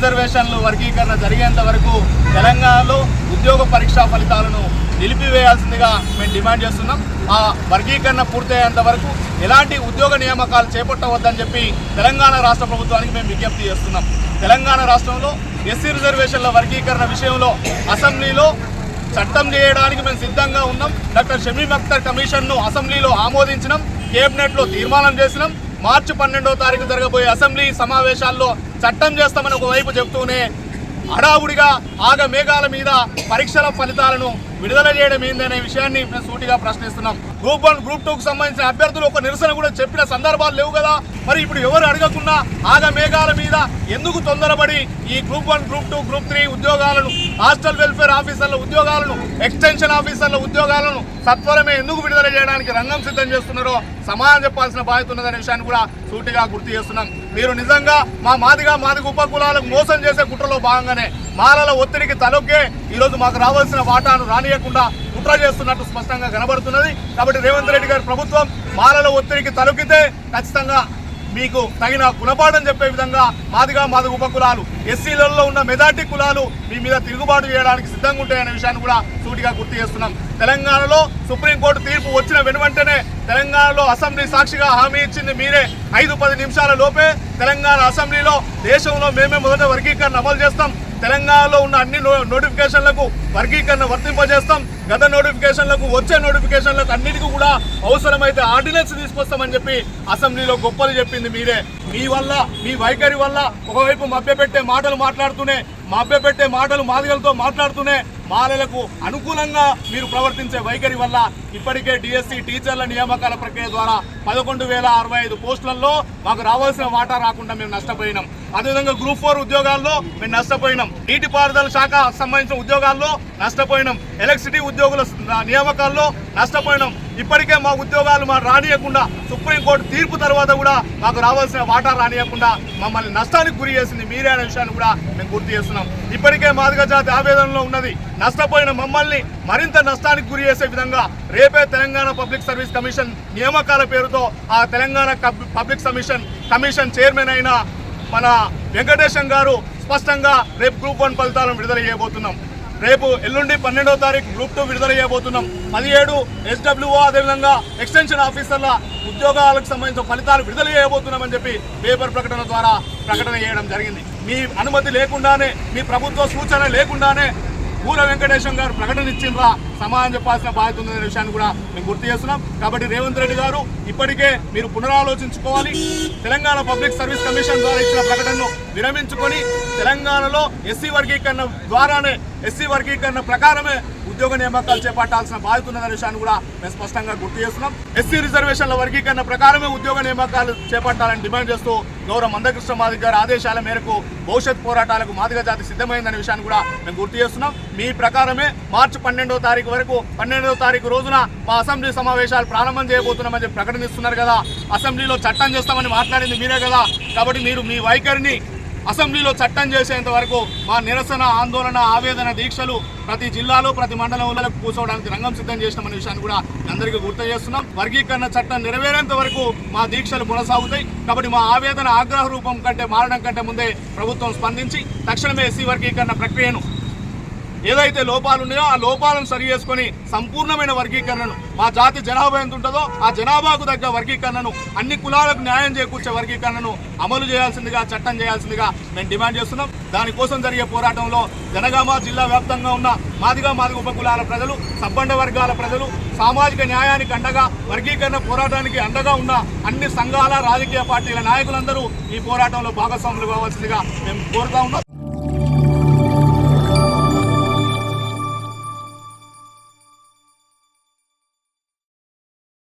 రిజర్వేషన్లు వర్గీకరణ జరిగేంత వరకు తెలంగాణలో ఉద్యోగ పరీక్షా ఫలితాలను నిలిపివేయాల్సిందిగా మేము డిమాండ్ చేస్తున్నాం. ఆ వర్గీకరణ పూర్తయ్యేంత వరకు ఎలాంటి ఉద్యోగ నియామకాలు చేపట్టవద్దని చెప్పి తెలంగాణ రాష్ట్ర ప్రభుత్వానికి మేము విజ్ఞప్తి చేస్తున్నాం. తెలంగాణ రాష్ట్రంలో ఎస్సీ రిజర్వేషన్ల వర్గీకరణ విషయంలో అసెంబ్లీలో చట్టం చేయడానికి మేము సిద్ధంగా ఉన్నాం. డాక్టర్ షమీమ్ అఖ్తర్ కమిషన్ను అసెంబ్లీలో ఆమోదించినాం. కేబినెట్లో తీర్మానం చేసినాం. మార్చి పన్నెండో తారీఖు జరగబోయే అసెంబ్లీ సమావేశాల్లో చట్టం చేస్తామని ఒకవైపు చెప్తూనే హడావుడిగా ఆగ మేఘాల మీద పరీక్షల ఫలితాలను విడుదల చేయడం ఏందనే విషయాన్ని మేము సూటిగా ప్రశ్నిస్తున్నాం. గ్రూప్ వన్ గ్రూప్ టూకు సంబంధించిన అభ్యర్థులు ఒక నిరసన కూడా చెప్పిన సందర్భాలు లేవు కదా. మరి ఇప్పుడు ఎవరు అడగకుండా ఆగ మేఘాల మీద ఎందుకు తొందరపడి ఈ group one group two group three ఉద్యోగాలను హాస్టల్ వెల్ఫేర్ ఆఫీసర్ల ఉద్యోగాలను ఎక్స్టెన్షన్ ఆఫీసర్ల ఉద్యోగాలను సత్వరమే ఎందుకు విడుదల చేయడానికి రంగం సిద్ధం చేస్తున్నారో సమాధానం చెప్పాల్సిన బాధ్యత ఉన్నదనే విషయాన్ని కూడా సూటిగా గుర్తు చేస్తున్నాం. మీరు నిజంగా మా మాదిగా మాదిగ ఉపకులాలకు మోసం చేసే కుట్రలో భాగంగానే మాలల ఒత్తిడికి తలొక్కే ఈరోజు మాకు రావాల్సిన వాటాను రానియకుండా కుట్ర చేస్తున్నట్టు స్పష్టంగా కనబడుతున్నది. కాబట్టి రేవంత్ రెడ్డి గారి ప్రభుత్వం మాలల ఒత్తిడికి తలొక్కితే ఖచ్చితంగా మీకు తగిన గుణపాఠం చెప్పే విధంగా మాదిగా మాది ఉప కులాలు ఎస్సీలలో ఉన్న మెజార్టీ కులాలు మీ మీద తిరుగుబాటు చేయడానికి సిద్ధంగా ఉంటాయనే విషయాన్ని కూడా సూటిగా గుర్తు చేస్తున్నాం. తెలంగాణలో సుప్రీంకోర్టు తీర్పు వచ్చిన వెనువంటనే తెలంగాణలో అసెంబ్లీ సాక్షిగా హామీ ఇచ్చింది మీరే. ఐదు పది నిమిషాల లోపే తెలంగాణ అసెంబ్లీలో దేశంలో మేమే మొదట వర్గీకరణ అమలు చేస్తాం. తెలంగాణలో ఉన్న అన్ని నో- నోటిఫికేషన్లకు వర్గీకరణ వర్తింపజేస్తాం. గత నోటిఫికేషన్లకు వచ్చే నోటిఫికేషన్లకు అన్నిటికీ కూడా అవసరమైతే ఆర్డినెన్స్ తీసుకొస్తామని చెప్పి అసెంబ్లీలో గొప్పలు చెప్పింది మీరే. మీ వల్ల మీ వైఖరి వల్ల ఒకవైపు మభ్యపెట్టే మాటలు మాట్లాడుతూనే మభ్యపెట్టే మాటలు మాదిగలతో మాట్లాడుతూనే బాలలకు అనుకూలంగా మీరు ప్రవర్తించే వైఖరి వల్ల ఇప్పటికే డిఎస్సి టీచర్ల నియామకాల ప్రక్రియ ద్వారా పదకొండు వేల అరవై ఐదు పోస్టులలో మాకు రావాల్సిన వాటా రాకుండా మేము నష్టపోయినాం. అదేవిధంగా గ్రూప్ ఫోర్ ఉద్యోగాల్లో మేము నష్టపోయినాం. నీటిపారుదల శాఖ సంబంధించిన ఉద్యోగాల్లో నష్టపోయినాం. ఎలక్ట్రిసిటీ ఉద్యోగుల నియామకాల్లో నష్టపోయినాం. ఇప్పటికే మా ఉద్యోగాలు మా రానియకుండా సుప్రీంకోర్టు తీర్పు తర్వాత కూడా మాకు రావాల్సిన వాటా రానియకుండా మమ్మల్ని నష్టానికి గురి చేసింది మీరే అనే విషయాన్ని కూడా మేము గుర్తు చేస్తున్నాం. ఇప్పటికే మాదిగ జాతి ఆవేదనలో ఉన్నది. నష్టపోయిన మమ్మల్ని మరింత నష్టానికి గురి చేసే విధంగా రేపే తెలంగాణ పబ్లిక్ సర్వీస్ కమిషన్ నియామకాల పేరుతో ఆ తెలంగాణ కబ్- పబ్లిక్ కమిషన్ కమిషన్ చైర్మన్ అయిన మన వెంకటేశం గారు స్పష్టంగా రేపు గ్రూప్ వన్ ఫలితాలను విడుదల చేయబోతున్నాం. రేపు ఎల్లుండి పన్నెండవ తారీఖు గ్రూప్ టూ విడుదల చేయబోతున్నాం. పదిహేడు ఎస్డబ్ల్యూఓ అదేవిధంగా ఎక్స్టెన్షన్ ఆఫీసర్ల ఉద్యోగాలకు సంబంధించిన ఫలితాలు విడుదల చేయబోతున్నామని చెప్పి పేపర్ ప్రకటన ద్వారా ప్రకటన చేయడం జరిగింది. మీ అనుమతి లేకుండానే మీ ప్రభుత్వ సూచన లేకుండానే పూల వెంకటేశం గారు ప్రకటన ఇచ్చిండ్రా సమాధానం చెప్పాల్సిన బాధ్యత ఉందనే విషయాన్ని కూడా మేము గుర్తు చేస్తున్నాం. కాబట్టి రేవంత్ రెడ్డి గారు ఇప్పటికే మీరు పునరాలోచించుకోవాలి. తెలంగాణ పబ్లిక్ సర్వీస్ కమిషన్ ద్వారా ఇచ్చిన ప్రకటనను విరమించుకొని తెలంగాణలో ఎస్సీ వర్గీకరణ ద్వారానే ఎస్సీ వర్గీకరణ ప్రకారమే ఉద్యోగ నియామకాలు చేపట్టాల్సిన బాధ్యత ఉన్నదనే విషయాన్ని కూడా మేము స్పష్టంగా గుర్తు చేస్తున్నాం. ఎస్సీ రిజర్వేషన్ల వర్గీకరణ ప్రకారమే ఉద్యోగ నియామకాలు చేపట్టాలని డిమాండ్ చేస్తూ గౌరవ మందకృష్ణ మాదిగ గారి ఆదేశాల మేరకు భవిష్యత్ పోరాటాలకు మాదిగ జాతి సిద్ధమైందనే విషయాన్ని కూడా మేము గుర్తు చేస్తున్నాం. మీ ప్రకారమే మార్చి పన్నెండవ తారీఖు వరకు పన్నెండవ తారీఖు రోజున మా అసెంబ్లీ సమావేశాలు ప్రారంభం చేయబోతున్నామని చెప్పి ప్రకటనిస్తున్నారు కదా. అసెంబ్లీలో చట్టం చేస్తామని మాట్లాడింది మీరే కదా. కాబట్టి మీరు మీ వైఖరిని అసెంబ్లీలో చట్టం చేసేంత వరకు మా నిరసన ఆందోళన ఆవేదన దీక్షలు ప్రతి జిల్లాలో ప్రతి మండలంలో కూర్చోవడానికి రంగం సిద్ధం చేసినామనే విషయాన్ని కూడా అందరికీ గుర్తు చేస్తున్నాం. వర్గీకరణ చట్టం నెరవేరేంత వరకు మా దీక్షలు కొనసాగుతాయి. కాబట్టి మా ఆవేదన ఆగ్రహ రూపం కంటే మారడం కంటే ముందే ప్రభుత్వం స్పందించి తక్షణమే ఎస్సీ వర్గీకరణ ప్రక్రియను ఏదైతే లోపాలు ఉన్నాయో ఆ లోపాలను సరి చేసుకొని సంపూర్ణమైన వర్గీకరణను మా జాతి జనాభా ఎంత ఉంటుందో ఆ జనాభాకు తగ్గ వర్గీకరణను అన్ని కులాలకు న్యాయం చేకూర్చే వర్గీకరణను అమలు చేయాల్సిందిగా చట్టం చేయాల్సిందిగా మేము డిమాండ్ చేస్తున్నాం. దానికోసం జరిగే పోరాటంలో జనగామ జిల్లా వ్యాప్తంగా ఉన్న మాదిగా మాదిగ ఉపకులాల ప్రజలు సబ్బండ వర్గాల ప్రజలు సామాజిక న్యాయానికి అండగా వర్గీకరణ పోరాటానికి అండగా ఉన్న అన్ని సంఘాల రాజకీయ పార్టీల నాయకులందరూ ఈ పోరాటంలో భాగస్వాములు కావాల్సిందిగా మేము కోరుతా ఉన్నాం.